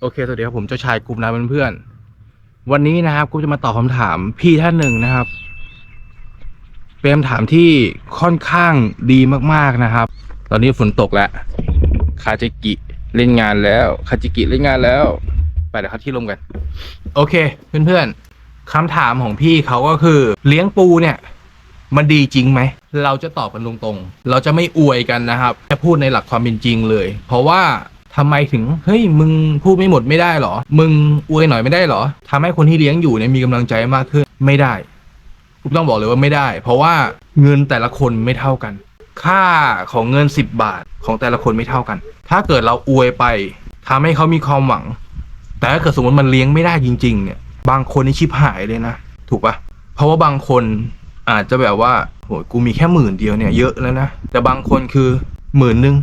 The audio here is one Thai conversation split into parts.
โอเค สวัสดีครับผมเจ้าชายกลุ่มนะเพื่อนๆ วันนี้นะครับกูจะมาตอบคำถามพี่ท่านหนึ่งนะครับ เป็นคำถามที่ค่อนข้างดีมากๆนะครับ ตอนนี้ฝนตกแล้ว คาจิกิเล่นงานแล้ว คาจิกิเล่นงานแล้ว ไปเดี๋ยวครับที่ลมกัน โอเค เพื่อนๆคำถามของพี่เขาก็คือ เลี้ยงปูเนี่ย มันดีจริงไหม เราจะตอบกันตรงๆ เราจะไม่อวยกันนะครับ จะพูดในหลักความเป็นจริงเลย เพราะว่า ทำไมถึงเฮ้ยมึงพูดไม่หมดไม่ได้หรอ มึงอวยหน่อยไม่ได้หรอทำให้คนที่เลี้ยงอยู่เนี่ยมีกำลังใจมากขึ้นไม่ได้ผมต้องบอกเลยว่าไม่ได้ เพราะว่าเงินแต่ละคนไม่เท่ากัน ค่าของเงิน 10 บาทของแต่ละคนไม่เท่ากัน ถ้าเกิดเราอวยไปทำให้เขามีความหวัง แต่ถ้าเกิดสมมติมันเลี้ยงไม่ได้จริง ๆ เนี่ย บางคนนี่ชิบหายเลยนะถูกปะเพราะว่าบางคนอาจจะแบบว่าโหกูมีแค่หมื่นเดียวเนี่ยเยอะแล้วนะแต่บางคนคือหมื่นหนึ่ง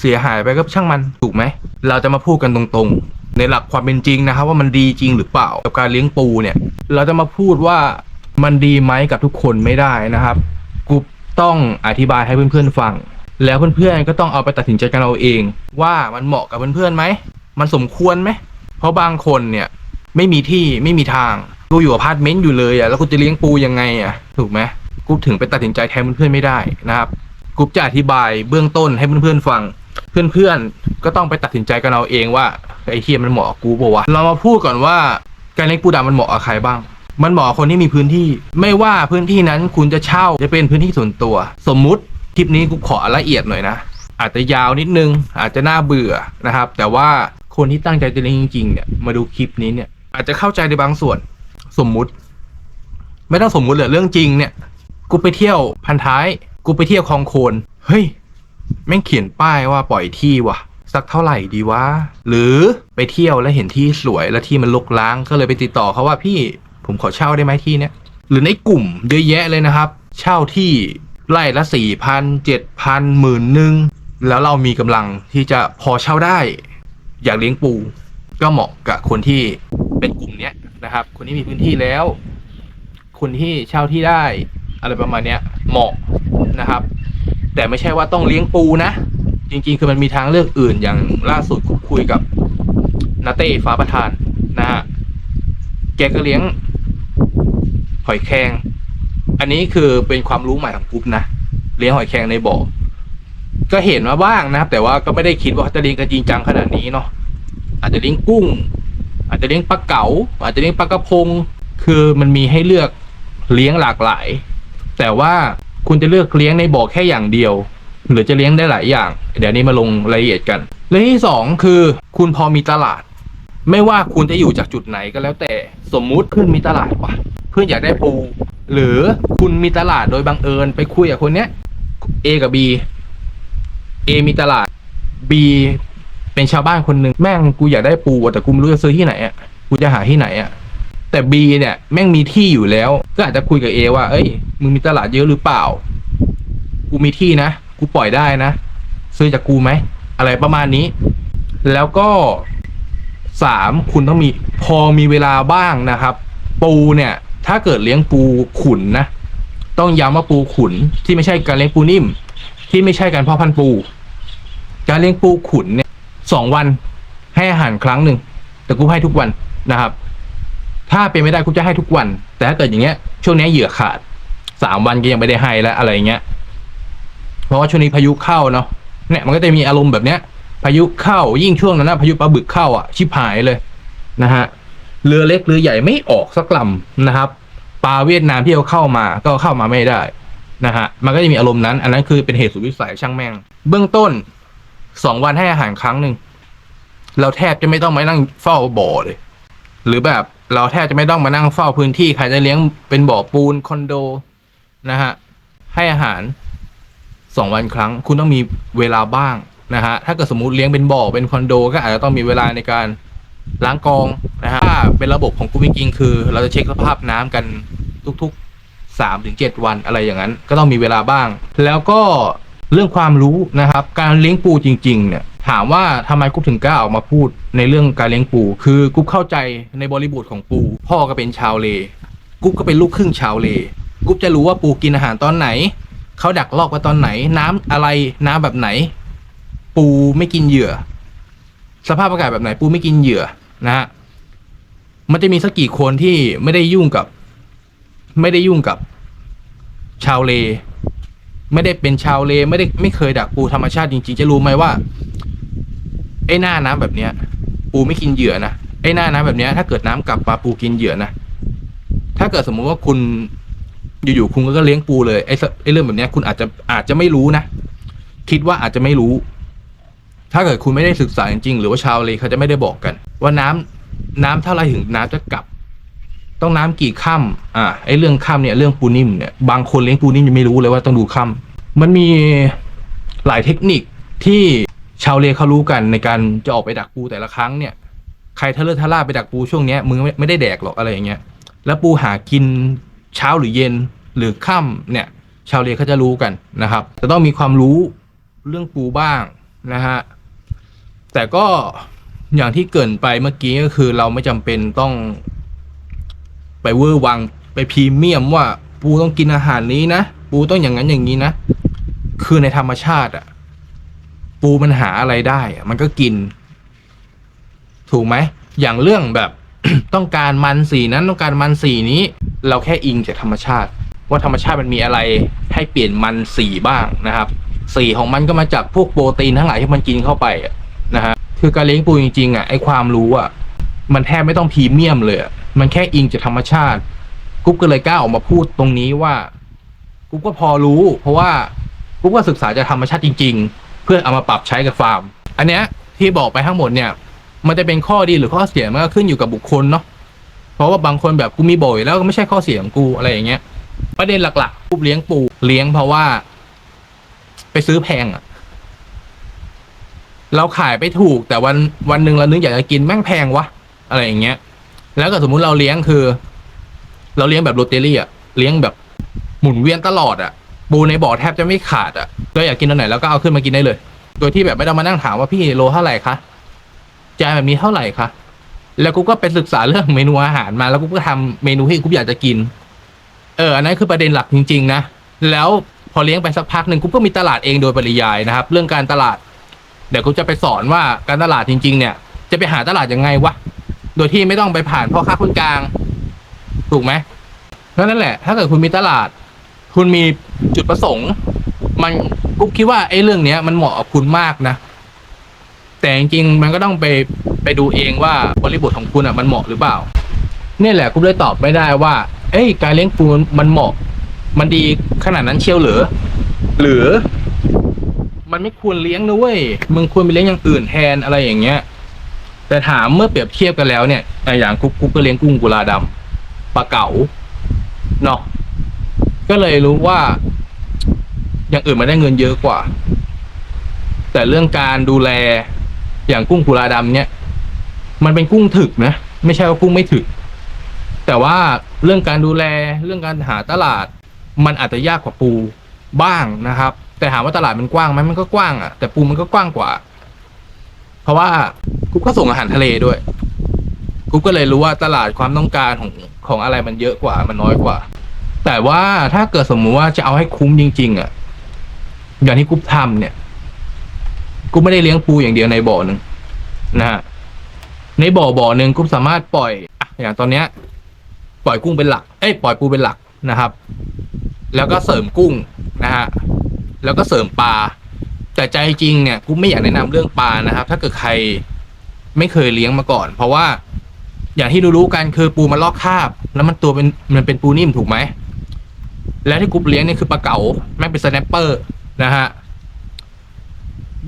เสียหายไปก็ช่างมันถูกไหม เราจะมาพูดกันตรงๆ ในหลักความเป็นจริงนะครับ ว่ามันดีจริงหรือเปล่ากับการเลี้ยงปูเนี่ย เราจะมาพูดว่ามันดีไหมกับทุกคนไม่ได้นะครับกูต้องอธิบายให้เพื่อนๆฟัง แล้วเพื่อนๆก็ต้องเอาไปตัดสินใจกันเอาเอง ว่ามันเหมาะกับเพื่อนๆไหมมันสมควรไหมเพราะบางคนเนี่ยไม่มีที่ไม่มีทางกูอยู่อพาร์ตเมนต์อยู่เลยอะแล้วกูจะเลี้ยงปูยังไงอะถูกไหมกูถึงไปตัดสินใจแทนเพื่อนๆไม่ได้นะครับกูจะอธิบายเบื้องต้นให้เพื่อนๆฟัง เพื่อนๆ ก็ต้องไปตัดสินใจกันเอาเองว่าไอ้เฮียมันเหมาะกูปะวะ เรามาพูดก่อนว่าการเลี้ยงปูดำมันเหมาะกับใครบ้าง มันเหมาะคนที่มีพื้นที่ ไม่ว่าพื้นที่นั้นคุณจะเช่าจะเป็นพื้นที่ส่วนตัว สมมุติคลิปนี้กูขอละเอียดหน่อยนะ อาจจะยาวนิดนึง อาจจะน่าเบื่อนะครับ แต่ว่าคนที่ตั้งใจจะเลี้ยงจริงๆเนี่ยมาดูคลิปนี้เนี่ยอาจจะเข้าใจในบางส่วน สมมุติ ไม่ต้องสมมุติเลยเรื่องจริงเนี่ย กูไปเที่ยวพันท้าย กูไปเที่ยวคลองโคนเฮ้ย แม่งเขียนป้ายว่าปล่อยที่ว่ะ สักเท่าไหร่ดีวะ หรือไปเที่ยวแล้วเห็นที่สวยแล้วที่มันลกล้างก็เลยไปติดต่อเขาว่าพี่ผมขอเช่าได้ไหมที่เนี้ยหรือในกลุ่มเยอะแยะเลยนะครับ เช่าที่ไร่ละสี่พันเจ็ดพันหมื่นหนึ่งแล้วเรามีกำลังที่จะพอเช่าได้ อยากเลี้ยงปู ก็เหมาะกับคนที่เป็นกลุ่มเนี้ยนะครับ คนที่มีพื้นที่แล้ว คนที่เช่าที่ได้ อะไรประมาณเนี้ยเหมาะนะครับ แต่ไม่ใช่ว่าต้องเลี้ยงปูนะ จริง ๆ คือมันมีทางเลือกอื่นอย่างล่าสุดคุยกับนาเต้ฟ้าประธานนะฮะแกก็เลี้ยงหอยแครงอันนี้คือเป็นความรู้ใหม่ของกรุ๊ปนะเลี้ยงหอยแครงในบ่อก็เห็นมาบ้างนะครับ แต่ว่าก็ไม่ได้คิดว่าเขาจะเลี้ยงกันจริงจังขนาดนี้เนาะอาจจะเลี้ยงกุ้ง อาจจะเลี้ยงปลาเก๋าอาจจะเลี้ยงปลากระพง คือมันมีให้เลือกเลี้ยงหลากหลาย แต่ว่า คุณจะเลือกเลี้ยงในบ่อแค่อย่างเดียว หรือจะเลี้ยงได้หลายอย่าง เดี๋ยวนี้มาลงรายละเอียดกันเรื่องที่สองคือ คุณพอมีตลาด ไม่ว่าคุณจะอยู่จากจุดไหนก็แล้วแต่ สมมุติเพื่อนมีตลาดว่ะ เพื่อนอยากได้ปู หรือคุณมีตลาดโดยบังเอิญไปคุยกับคนเนี้ย A กับ B A มีตลาด B เป็นชาวบ้านคนหนึ่งแม่งกูอยากได้ปูแต่กูไม่รู้จะซื้อที่ไหนอะกูจะหาที่ไหนอะ แต่ B เนี่ยแม่งมีที่อยู่แล้ว ก็อาจจะคุยกับ A ว่า เอ้ย มึงมีตลาดเยอะหรือเปล่า กูมีที่นะ กูปล่อยได้นะ ซื้อจากกูไหม อะไรประมาณนี้ แล้วก็สามคุณต้องมีพอมีเวลาบ้างนะครับ ปูเนี่ย ถ้าเกิดเลี้ยงปูขุนนะ ต้องย้ำว่าปูขุนที่ไม่ใช่การเลี้ยงปูนิ่ม ที่ไม่ใช่การเพาะพันธุ์ปู การเลี้ยงปูขุนเนี่ยสองวันให้อาหารครั้งหนึ่งแต่กูให้ทุกวันนะครับ ถ้าเป็นไม่ได้กูจะให้ทุกวัน แต่ถ้าเกิดอย่างเงี้ย ช่วงนี้เหยื่อขาดสามวันก็ยังไม่ได้ให้แล้วอะไรเงี้ย เพราะว่าช่วงนี้พายุเข้าเนาะเนี่ยมันก็จะมีอารมณ์แบบเนี้ย พายุเข้ายิ่งช่วงนั้นนะพายุปลาบึกเข้าอะชิบหายเลยนะฮะเรือเล็กเรือใหญ่ไม่ออกสักลำนะครับปลาเวียดนามที่เขาเข้ามาก็เข้ามาไม่ได้นะฮะมันก็จะมีอารมณ์นั้น อันนั้นคือเป็นเหตุสุดวิสัยช่างแม่ง เบื้องต้นสองวันให้อาหารครั้งหนึ่งเราแทบจะไม่ต้องมานั่งเฝ้าบ่อเลย หรือแบบ เราแทบจะไม่ต้องมานั่งเฝ้าพื้นที่ใครจะเลี้ยงเป็นบ่อปูนคอนโดนะฮะให้อาหารสองวันครั้ง คุณต้องมีเวลาบ้างนะฮะถ้าเกิดสมมติเลี้ยงเป็นบ่อเป็นคอนโด ก็อาจจะต้องมีเวลาในการล้างกองนะฮะถ้าเป็นระบบของกูมิกิงคือ เราจะเช็คสภาพน้ำกันทุกๆสามถึงเจ็ดวันอะไรอย่างนั้น ก็ต้องมีเวลาบ้าง แล้วก็เรื่องความรู้นะครับ การเลี้ยงปูจริง ๆ เนี่ย ถามว่าทำไมกุ๊บถึงกล้าออกมาพูด ในเรื่องการเลี้ยงปูคือกุ๊บเข้าใจในบริบทของปู พ่อก็เป็นชาวเลกุ๊บก็เป็นลูกครึ่งชาวเลกุ๊บจะรู้ว่าปูกินอาหารตอนไหนเขาดักลอกไว้ตอนไหน น้ำอะไรน้ำแบบไหน ปูไม่กินเหยื่อ สภาพอากาศแบบไหน ปูไม่กินเหยื่อนะฮะมันจะมีสักกี่คนที่ไม่ได้ยุ่งกับ ไม่ได้ยุ่งกับ ชาวเลไม่ได้เป็นชาวเลไม่ได้ไม่เคยดักปูธรรมชาติจริงๆ จะรู้ไหมว่าไอ้หน้าน้ำแบบเนี้ย ปูไม่กินเหยื่อนะไอ้หน้าน้ำแบบนี้ถ้าเกิดน้ำกลับมาปูกินเหยื่อนะถ้าเกิดสมมุติว่าคุณอยู่ๆคุณก็เลี้ยงปูเลยไอ้ไอ้เรื่องแบบนี้คุณอาจจะอาจจะไม่รู้นะคิดว่าอาจจะไม่รู้ ถ้าเกิดคุณไม่ได้ศึกษาจริงๆหรือว่าชาวเลเขาจะไม่ได้บอกกัน ว่าน้ำน้ำเท่าไรถึงน้ำจะกลับ ต้องน้ำกี่ค่ำอ่าไอ้เรื่องค่ำเนี่ยเรื่องปูนิ่มเนี่ยบางคนเลี้ยงปูนิ่มยังไม่รู้เลยว่าต้องดูค่ำมันมีหลายเทคนิคที่ ชาวเลเขารู้กันในการจะออกไปดักปูแต่ละครั้งเนี่ยใครทะเลอะทะล่าไปดักปูช่วงเนี้ยมึงไม่ไม่ได้แดกหรอกอะไรอย่างเงี้ยแล้วปูหากินเช้าหรือเย็นหรือค่ำเนี่ย ชาวเลเขาจะรู้กันนะครับจะต้องมีความรู้เรื่องปูบ้างนะฮะแต่ก็อย่างที่เกินไปเมื่อกี้ก็คือเราไม่จำเป็นต้องไปเวอร์วังไปพรีเมียมว่าปูต้องกินอาหารนี้นะ ปูต้องอย่างนั้นอย่างนี้นะ คือในธรรมชาติอะ ปูมันหาอะไรได้ มันก็กิน ถูกไหม อย่างเรื่องแบบ ต้องการมันสีนั้นต้องการมันสีนี้ เราแค่อิงจากธรรมชาติ ว่าธรรมชาติมันมีอะไรให้เปลี่ยนมันสีบ้างนะครับ สีของมันก็มาจากพวกโปรตีนทั้งหลายที่มันกินเข้าไปนะฮะคือการเลี้ยงปูจริงๆอะไอความรู้อะมันแทบไม่ต้องพรีเมียมเลยมันแค่อิงจากธรรมชาติกุ๊บก็เลยกล้าออกมาพูดตรงนี้ว่ากุ๊บก็พอรู้ เพราะว่ากุ๊บก็ศึกษาจากธรรมชาติจริง ๆ เพื่อเอามาปรับใช้กับฟาร์ม อันเนี้ยที่บอกไปทั้งหมดเนี่ย มันจะเป็นข้อดีหรือข้อเสียมันก็ขึ้นอยู่กับบุคคลเนาะเพราะว่าบางคนแบบกูมีบ่อยแล้วก็ไม่ใช่ข้อเสียของกูอะไรอย่างเงี้ยประเด็นหลักๆกุ๊บเลี้ยงปูเลี้ยงเพราะว่า ไปซื้อแพงอะเราขายไปถูกแต่วันวันหนึ่งเรานึกอยากจะกินแม่งแพงวะอะไรอย่างเงี้ย แล้วก็สมมุติเราเลี้ยงคือ เราเลี้ยงแบบโรเตอรี่อะเลี้ยงแบบหมุนเวียนตลอดอะ ปูในบ่อแทบจะไม่ขาดอะเราอยากกินตอนไหนเราก็เอาขึ้นมากินได้เลย โดยที่แบบไม่ต้องมานั่งถามว่าพี่โลเท่าไหร่คะจานแบบนี้เท่าไหร่คะแล้วกูก็ไปศึกษาเรื่องเมนูอาหารมา แล้วกูก็ทำเมนูที่กูอยากจะกิน เอออันนั้นคือประเด็นหลักจริง ๆ นะแล้วพอเลี้ยงไปสักพักหนึ่งกูก็มีตลาดเองโดยปริยายนะครับ เรื่องการตลาด เดี๋ยวกูจะไปสอนว่าการตลาดจริง ๆ เนี่ย จะไปหาตลาดยังไงวะโดยที่ไม่ต้องไปผ่านพ่อค้าคนกลาง ถูกไหมก็นั่นแหละ ถ้าเกิดคุณมีตลาด คุณมี จุดประสงค์ มันกุ๊บคิดว่าไอ้เรื่องเนี้ยมันเหมาะกับคุณมากนะ แต่จริงๆมันก็ต้องไปไปดูเองว่าบริบทของคุณอะมันเหมาะหรือเปล่าเนี่ยแหละกุ๊บเลยตอบไม่ได้ว่า เอ้ยการเลี้ยงปูมันเหมาะ มันดีขนาดนั้นเชียวหรือหรือ มันไม่ควรเลี้ยงนะเว้ยมึงควรไปเลี้ยงอย่างอื่นแทนอะไรอย่างเงี้ย แต่ถามเมื่อเปรียบเทียบกันแล้วเนี่ยอะอย่างกุ๊กกุ๊กก็เลี้ยงกุ้งกุลาดำปลาเก๋าเนาะก็เลยรู้ว่า อย่างอื่นมันได้เงินเยอะกว่า แต่เรื่องการดูแลอย่างกุ้งกุลาดำเนี่ย มันเป็นกุ้งถึกนะ ไม่ใช่ว่ากุ้งไม่ถึก แต่ว่าเรื่องการดูแลเรื่องการหาตลาด มันอาจจะยากกว่าปูบ้างนะครับ แต่ถามว่าตลาดมันกว้างไหมมันก็กว้างอะแต่ปูมันก็กว้างกว่า เพราะว่ากุ๊กก็ส่งอาหารทะเลด้วยกุ๊กก็เลยรู้ว่าตลาดความต้องการของของอะไรมันเยอะกว่า มันน้อยกว่า แต่ว่าถ้าเกิดสมมุติว่าจะเอาให้คุ้มจริง ๆอะ อย่างที่กุ๊กทำเนี่ยกุ๊กไม่ได้เลี้ยงปูอย่างเดียวในบ่อหนึ่งนะฮะในบ่อบ่อหนึ่งกุ๊บสามารถปล่อยอย่างตอนเนี้ย ปล่อยกุ้งเป็นหลักเอ้ยปล่อยปูเป็นหลักนะครับ แล้วก็เสริมกุ้งนะฮะแล้วก็เสริมปลาแต่ใจจริงเนี่ยกุ๊บไม่อยากแนะนำเรื่องปลานะครับ ถ้าเกิดใครไม่เคยเลี้ยงมาก่อน เพราะว่าอย่างที่รู้ๆกันคือปูมันลอกคราบ แล้วมันตัวเป็นมันเป็นปูนิ่มถูกไหม แล้วที่กุ๊บเลี้ยงเนี่ยคือปลาเก๋าแม่งเป็นสแนปเปอร์ นะฮะ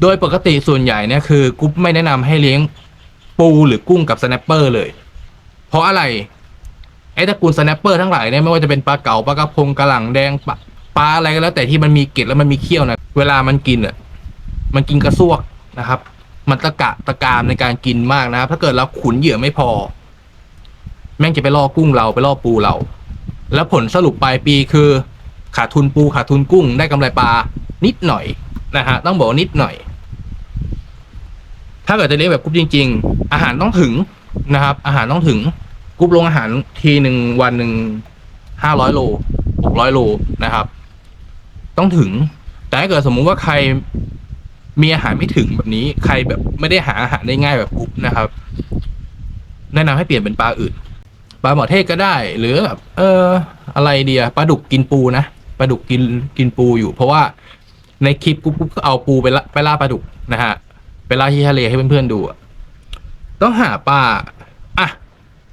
โดยปกติส่วนใหญ่เนี่ยคือกุ๊บไม่แนะนำให้เลี้ยงปูหรือกุ้งกับสแนปเปอร์เลย เพราะอะไร ไอ้ตระกูลสแนปเปอร์ทั้งหลายเนี่ยไม่ว่าจะเป็นปลาเก๋าปลากระพงกระหลังแดงปลาปลาอะไรก็แล้ว แต่ที่มันมีเกล็ดแล้วมันมีเขี้ยวนะเวลามันกินอะมันกินกระซวกนะครับ มันตะกะตะกามในการกินมากนะครับ ถ้าเกิดเราขุนเหยื่อไม่พอ แม่งจะไปล่อกุ้งเราไปล่อปูเรา แล้วผลสรุปปลายปีคือ ขาดทุนปูขาดทุนกุ้งได้กำไรปลานิดหน่อยนะฮะต้องบอกนิดหน่อย ถ้าเกิดจะเลี้ยงแบบกรุ๊ปจริง ๆ อาหารต้องถึงนะครับ อาหารต้องถึงกรุ๊ปลงอาหารทีหนึ่งวันหนึ่งห้าร้อยโลหกร้อยโลนะครับ ต้องถึง แต่ถ้าเกิดสมมุติว่าใครมีอาหารไม่ถึงแบบนี้ ใครแบบไม่ได้หาอาหารได้ง่ายแบบกุ๊บนะครับ แนะนำให้เปลี่ยนเป็นปลาอื่นปลาหมอเทศก็ได้ หรือแบบเออ อะไรเดียปลาดุกกินปูนะ ลาดุกกินกินปูอยู่ เพราะว่าในคลิปกุ๊บกุ๊บก็เอาปูไปละไปล่าปลาดุกนะฮะไปล่าที่ทะเลให้เพื่อนๆดูอะต้องหาปลาอะ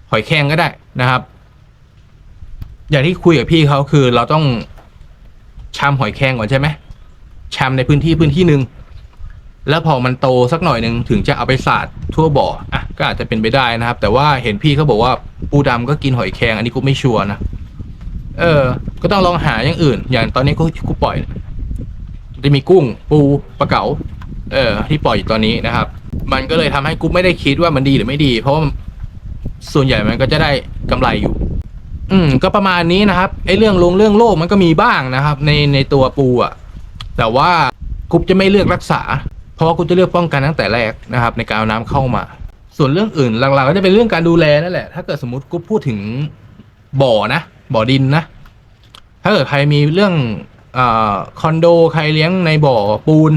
หอยแครงก็ได้นะครับ อย่างที่คุยกับพี่เขาคือเราต้องชามหอยแครงก่อนใช่ไหมชามในพื้นที่พื้นที่หนึ่งแล้วพอมันโตสักหน่อยหนึ่งถึงจะเอาไปสาดทั่วบ่ออะก็อาจจะเป็นไปได้นะครับ แต่ว่าเห็นพี่เขาบอกว่าปูดำก็กินหอยแครงอันนี้กูไม่ชัวร์นะ เออ ก็ต้องลองหาอย่างอื่น อย่างตอนนี้กูกูปล่อย จะมีกุ้งปูปลาเก๋าเออ ที่ปล่อยอยู่ตอนนี้นะครับ มันก็เลยทำให้กูไม่ได้คิดว่ามันดีหรือไม่ดี เพราะว่าส่วนใหญ่มันก็จะได้กำไรอยู่ อืม ก็ประมาณนี้นะครับไอ้เรื่องลงเรื่องโรคมันก็มีบ้างนะครับ ในในตัวปูอะ่ะ แต่ว่ากุ๊บจะไม่เลือกรักษา เพราะว่ากุ๊บจะเลือกป้องกันตั้งแต่แรกนะครับ ในการเอาน้ำเข้ามา ส่วนเรื่องอื่นหลักๆก็จะเป็นเรื่องการดูแลนั่นแหละ ถ้าเกิดสมมติกุ๊บพูดถึงบ่อนะ บ่อดินนะ ถ้าเกิดใครมีเรื่องอคอนโดใครเลี้ยงในบ่อปูน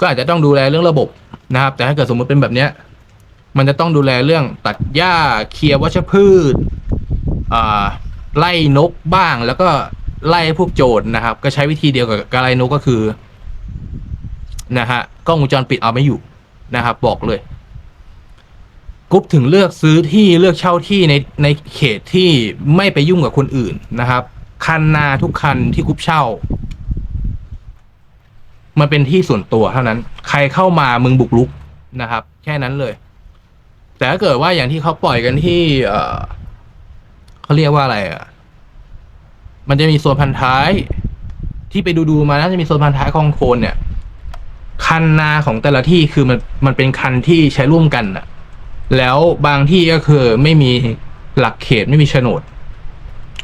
ก็อาจจะต้องดูแลเรื่องระบบนะครับ แต่ถ้าเกิดสมมติเป็นแบบเนี้ย มันจะต้องดูแลเรื่องตัดหญ้าเคลียร์วัชพืชไล่นกบ้างแล้วก็ไล่พวกโจรนะครับ ก็ใช้วิธีเดียวกับการไล่นกก็คือนะฮะกล้องวงจรปิดเอาไม่อยู่นะครับ บอกเลย กรุ๊ปถึงเลือกซื้อที่เลือกเช่าที่ในในเขตที่ไม่ไปยุ่งกับคนอื่นนะครับคันนาทุกคันที่กรุ๊ปเช่า มันเป็นที่ส่วนตัวเท่านั้น ใครเข้ามามึงบุกลุกนะครับ แค่นั้นเลย แต่ถ้าเกิดว่าอย่างที่เขาปล่อยกันที่ เออเขาเรียกว่าอะไรอะ มันจะมีโซนพันท้าย ที่ไปดูดูๆมาน่าจะมีโซนพันท้ายคลองโคนเนี่ย คันนาของแต่ละที่คือมันมันเป็นคันที่ใช้ร่วมกันอะ แล้วบางที่ก็คือไม่มีหลักเขตไม่มีโฉนด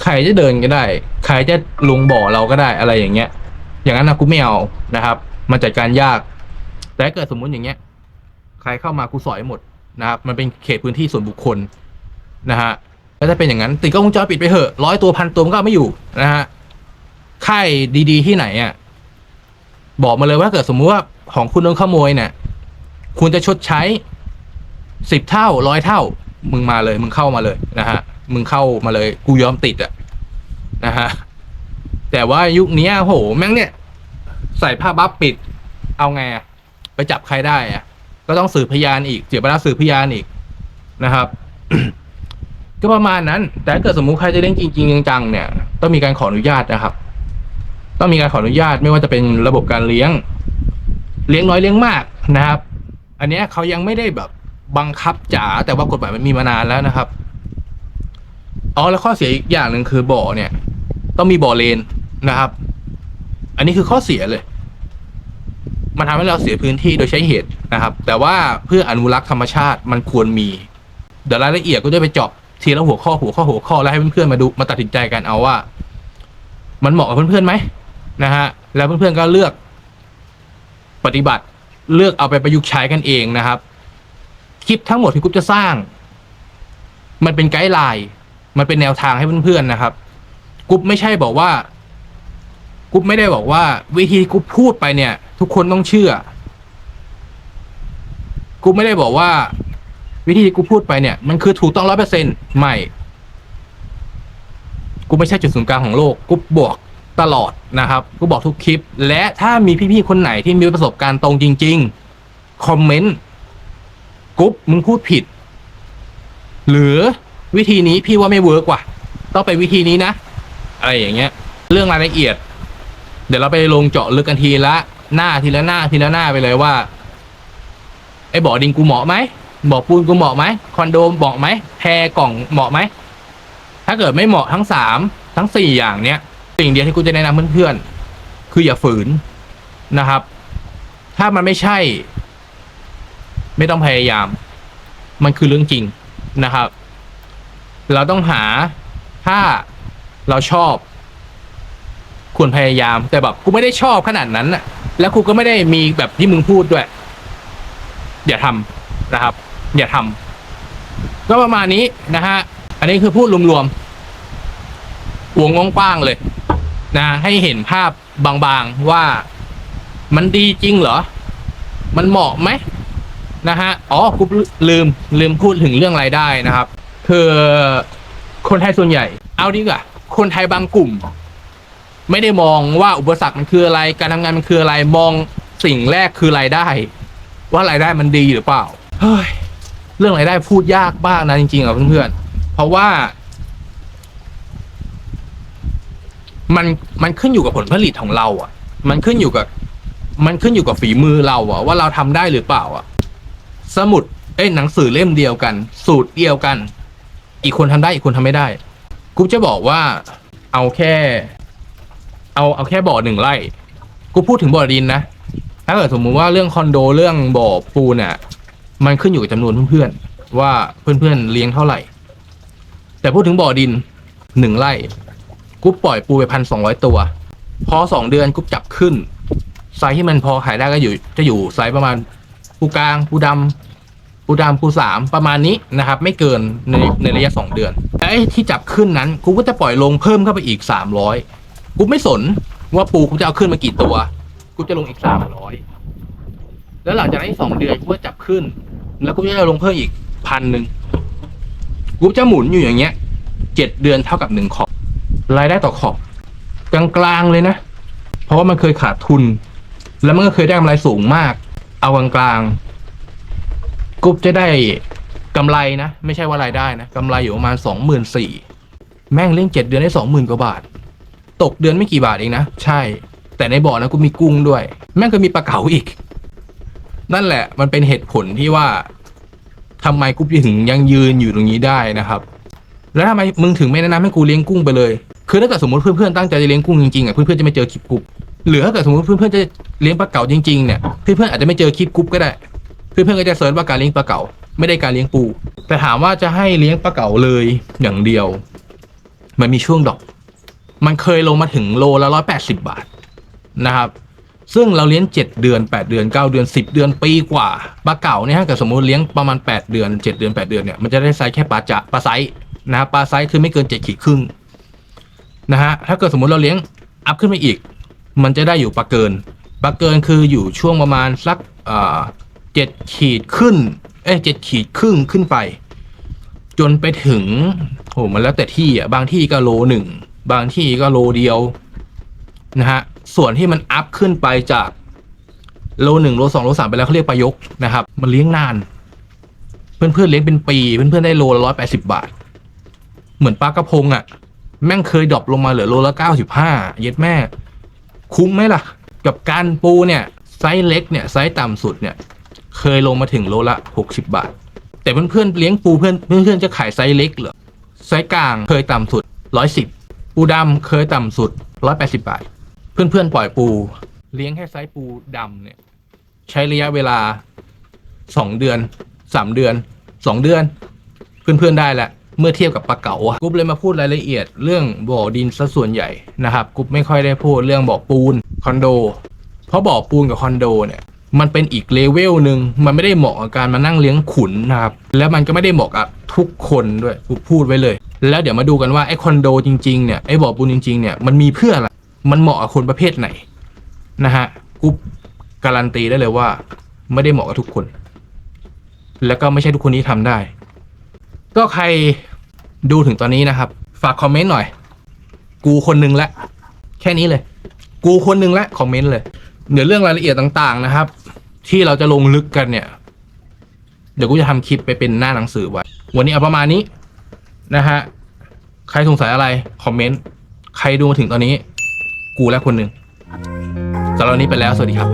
ใครจะเดินก็ได้ ใครจะลงบ่อเราก็ได้อะไรอย่างเงี้ย อย่างนั้นนะกูไม่เอานะครับ มันจัดการยาก แต่เกิดสมมุติอย่างเงี้ย ใครเข้ามากูสอยหมดนะครับ มันเป็นเขตพื้นที่ส่วนบุคคลนะฮะแล้วถ้าเป็นอย่างนั้น ติดกล้องวงจรปิดไปเถอะร้อยตัวพันตัวมันก็ไม่อยู่นะฮะค่ายดีๆที่ไหนอะบอกมาเลยว่าถ้าเกิดสมมุติว่าของคุณโดนขโมยเนี่ยคุณจะชดใช้ สิบเท่าร้อยเท่า มึงมาเลย มึงเข้ามาเลยนะฮะ มึงเข้ามาเลย กูยอมติดอะนะฮะ แต่ว่ายุคนี้โห แม่งเนี่ย ใส่ผ้าบัฟปิด เอาไงอะไปจับใครได้อะก็ต้องสืบพยานอีกเสียเวลาสืบพยานอีกนะครับ ก็ประมาณนั้น แต่ถ้าเกิดสมมุติใครจะเล่นจริงๆจังๆเนี่ย ต้องมีการขออนุญาตนะครับ ต้องมีการขออนุญาตไม่ว่าจะเป็นระบบการเลี้ยง เลี้ยงน้อยเลี้ยงมากนะครับ อันเนี้ยเขายังไม่ได้แบบ บังคับจ๋าแต่ว่ากฎหมายมันมีมานานแล้วนะครับอ๋อแล้วข้อเสียอีกอย่างหนึ่งคือบ่อเนี่ย ต้องมีบ่อเลนนะครับ อันนี้คือข้อเสียเลย มันทำให้เราเสียพื้นที่โดยใช้เหตุนะครับ แต่ว่าเพื่ออนุรักษ์ธรรมชาติมันควรมี เดี๋ยวรายละเอียดก็จะไปเจาะทีละหัวข้อหัวข้อหัวข้อแล้วให้เพื่อนๆมาดูมาตัดสินใจกันเอาว่า มันเหมาะกับเพื่อนๆไหมนะฮะแล้วเพื่อนๆก็เลือกปฏิบัติเลือกเอาไปประยุกต์ใช้กันเองนะครับ คลิปทั้งหมดที่กุ๊บจะสร้าง มันเป็นไกด์ไลน์มันเป็นแนวทางให้เพื่อนๆนะครับกุ๊บไม่ใช่บอกว่ากุ๊บไม่ได้บอกว่า วิธีกุ๊บพูดไปเนี่ย ทุกคนต้องเชื่อกุ๊บไม่ได้บอกว่า วิธีที่กูพูดไปเนี่ย มันคือถูกต้องร้อยเปอร์เซ็นต์ไม่กูไม่ใช่จุดศูนย์กลางของโลกกูบอกตลอดนะครับกูบอกทุกคลิป และถ้ามีพี่ๆคนไหนที่มีประสบการณ์ตรงจริง ๆ คอมเมนต์ กุ๊บมึงพูดผิด หรือวิธีนี้พี่ว่าไม่เวิร์กว่ะ ต้องไปวิธีนี้นะ อะไรอย่างเงี้ย เรื่องรายละเอียด เดี๋ยวเราไปลงเจาะลึกกันทีละหน้าทีละหน้าทีละหน้าไปเลยว่า ไอ้บ่อดินกูเหมาะไหมบ่อปูนกูเหมาะไหมคอนโดเหมาะไหมแพรกล่องเหมาะไหมถ้าเกิดไม่เหมาะทั้งสามทั้งสี่อย่างเนี้ยสิ่งเดียวที่กูจะแนะนำเพื่อนๆคืออย่าฝืนนะครับ ถ้ามันไม่ใช่ ไม่ต้องพยายาม มันคือเรื่องจริงนะครับ เราต้องหาถ้าเราชอบควรพยายาม แต่แบบกูไม่ได้ชอบขนาดนั้นน่ะแล้วกูก็ไม่ได้มีแบบที่มึงพูดด้วย อย่าทำนะครับ อย่าทำก็ประมาณนี้นะฮะอันนี้คือพูดรวมๆวงกว้างๆเลย นะ ให้เห็นภาพบางๆว่ามันดีจริงเหรอ มันเหมาะไหม นะฮะอ๋อกูลืมลืมพูดถึงเรื่องรายได้นะครับ คือคนไทยส่วนใหญ่ เอาดีกว่าคนไทยบางกลุ่ม ไม่ได้มองว่าอุปสรรคมันคืออะไร การทำงานมันคืออะไรมองสิ่งแรกคือรายได้ ว่ารายได้มันดีหรือเปล่าเฮ้ยเรื่องรายได้พูดยากมากนะจริงๆอะเพื่อนๆเพราะว่า มันมันขึ้นอยู่กับผลผลิตของเรา อะ มันขึ้นอยู่กับ มันขึ้นอยู่กับฝีมือเราอะว่าเราทำได้หรือเปล่าอะ สมุดเอ้ยหนังสือเล่มเดียวกัน สูตรเดียวกัน อีกคนทำได้อีกคนทำไม่ได้ กูจะบอกว่าเอาแค่ เอาเอาแค่บ่อหนึ่งไร่ กูพูดถึงบ่อดินนะ ถ้าเกิดสมมุติว่าเรื่องคอนโดเรื่องบ่อปูนเนี่ยมันขึ้นอยู่กับจำนวนเพื่อนๆว่าเพื่อนๆเลี้ยงเท่าไหร่ แต่พูดถึงบ่อดินหนึ่งไร่กูปล่อยปูไปพันสองร้อยตัว พอสองเดือนกูจับขึ้นไซส์ที่มันพอขายได้ก็อยู่ จะอยู่ไซส์ประมาณปูกลางปูดำ ปูดำปูสามประมาณนี้นะครับ ไม่เกินในในระยะสองเดือนไอ้ที่จับขึ้นนั้นกูก็จะปล่อยลงเพิ่มเข้าไปอีกสามร้อยกูไม่สนว่าปูกูจะเอาขึ้นมากี่ตัวกูจะลงอีกสามร้อยแล้วหลังจากนั้นสองเดือนกูก็จับขึ้น แล้วกูจะลงเพิ่มอีกพันหนึ่งกูจะหมุนอยู่อย่างเงี้ยเจ็ดเดือนเท่ากับหนึ่งขอบรายได้ต่อขอบกลางๆเลยนะ เพราะว่ามันเคยขาดทุน แล้วมันก็เคยได้กำไรสูงมาก เอากลางๆ กุ๊บจะได้กำไรนะ ไม่ใช่ว่ารายได้นะกำไรอยู่ประมาณสองหมื่นสี่แม่งเลี้ยงเจ็ดเดือนได้สองหมื่นกว่าบาท ตกเดือนไม่กี่บาทเองนะ ใช่ แต่ในบ่อนะกูมีกุ้งด้วย แม่งก็มีปลาเก๋าอีก นั่นแหละ มันเป็นเหตุผลที่ว่าทำไมกูถึงยังยืนอยู่ตรงนี้ได้นะครับ แล้วทำไมมึงถึงไม่แนะนำให้กูเลี้ยงกุ้งไปเลย คือถ้าเกิดสมมติเพื่อนๆตั้งใจจะเลี้ยงกุ้งจริงๆอะเพื่อนๆจะไม่เจอคลิปกรุ๊ปหรือถ้าเกิดสมมติเพื่อนๆจะเลี้ยงปลาเก๋าจริงๆเนี่ยเพื่อนๆอาจจะไม่เจอคลิปกรุ๊ปก็ได้ เพื่อนๆก็จะเซิร์ชว่าการเลี้ยงปลาเก๋าไม่ได้การเลี้ยงปู แต่ถามว่าจะให้เลี้ยงปลาเก๋าเลยอย่างเดียว มันมีช่วงดอก มันเคยลงมาถึงโลละร้อยแปดสิบบาทนะครับ ซึ่งเราเลี้ยงเจ็ดเดือนแปดเดือนเก้าเดือนสิบเดือนปีกว่าปลาเก๋าเนี่ยถ้าเกิดสมมติเลี้ยงประมาณแปดเดือนเจ็ดเดือนแปดเดือนเนี่ยมันจะได้ไซส์แค่ปลาจะปลาไซส์นะครับปลาไซส์คือไม่เกินเจ็ดขีดครึ่งนะฮะถ้าเกิดสมมติเราเลี้ยงอัพขึ้นไปอีก มันจะได้อยู่ปลาเกินปลาเกินคืออยู่ช่วงประมาณสักอ่า เจ็ดขีดขึ้น เอ้ยเจ็ดขีดครึ่งขึ้นไป จนไปถึงโหมันแล้วแต่ที่อะบางที่ก็โลหนึ่งบางที่ก็โลเดียวนะฮะส่วนที่มันอัพขึ้นไปจากโลหนึ่งโลสองโลสามไปแล้วเขาเรียกปลายกนะครับ มันเลี้ยงนาน เพื่อนๆเลี้ยงเป็นปี เพื่อนๆได้โลละร้อยแปดสิบาท เหมือนปลากระพงอะ แม่งเคยดรอปลงมาเหลือโลละเก้าสิบห้าเย็ดแม่ คุ้มไหมล่ะ กับการปูเนี่ยไซส์เล็กเนี่ยไซส์ต่ำสุดเนี่ย เคยลงมาถึงโลละหกสิบาท แต่เพื่อนๆเลี้ยงปูเพื่อนเพื่อนๆจะขายไซส์เล็กเหรอไซส์กลางเคยต่ำสุดร้อยสิบปูดำเคยต่ำสุดร้อยแปดสิบาท เพื่อนๆปล่อยปู เลี้ยงแค่ไซส์ปูดำเนี่ย ใช้ระยะเวลาสองเดือนสามเดือนสองเดือน เพื่อนๆได้แหละเมื่อเทียบกับปลาเก๋ากุ๊บเลยมาพูดรายละเอียดเรื่องบ่อดินซะส่วนใหญ่นะครับกุ๊บไม่ค่อยได้พูดเรื่องบ่อปูนคอนโด เพราะบ่อปูนกับคอนโดเนี่ย มันเป็นอีกเลเวลหนึ่งมันไม่ได้เหมาะกับการมานั่งเลี้ยงขุนนะครับ แล้วมันก็ไม่ได้เหมาะกับทุกคนด้วยกูพูดไว้เลย แล้วเดี๋ยวมาดูกันว่าไอ้คอนโดจริงๆเนี่ยไอ้บ่อปูนจริงๆเนี่ยมันมีเพื่ออะไร มันเหมาะกับคนประเภทไหนนะฮะกูการันตีได้เลยว่า ไม่ได้เหมาะกับทุกคน แล้วก็ไม่ใช่ทุกคนที่ทำได้ ก็ใครดูถึงตอนนี้นะครับ ฝากคอมเมนต์หน่อย กูคนหนึ่งละแค่นี้เลย กูคนหนึ่งละคอมเมนต์เลย เดี๋ยวเรื่องรายละเอียดต่าง ๆ นะครับ ที่เราจะลงลึกกันเนี่ย เดี๋ยวกูจะทำคลิปไปเป็นหน้าหนังสือไว้ วันนี้เอาประมาณนี้นะฮะ ใครสงสัยอะไร คอมเมนต์ ใครดูมาถึงตอนนี้ กูและคนหนึ่งสำหรับวันนี้ไปแล้ว สวัสดีครับ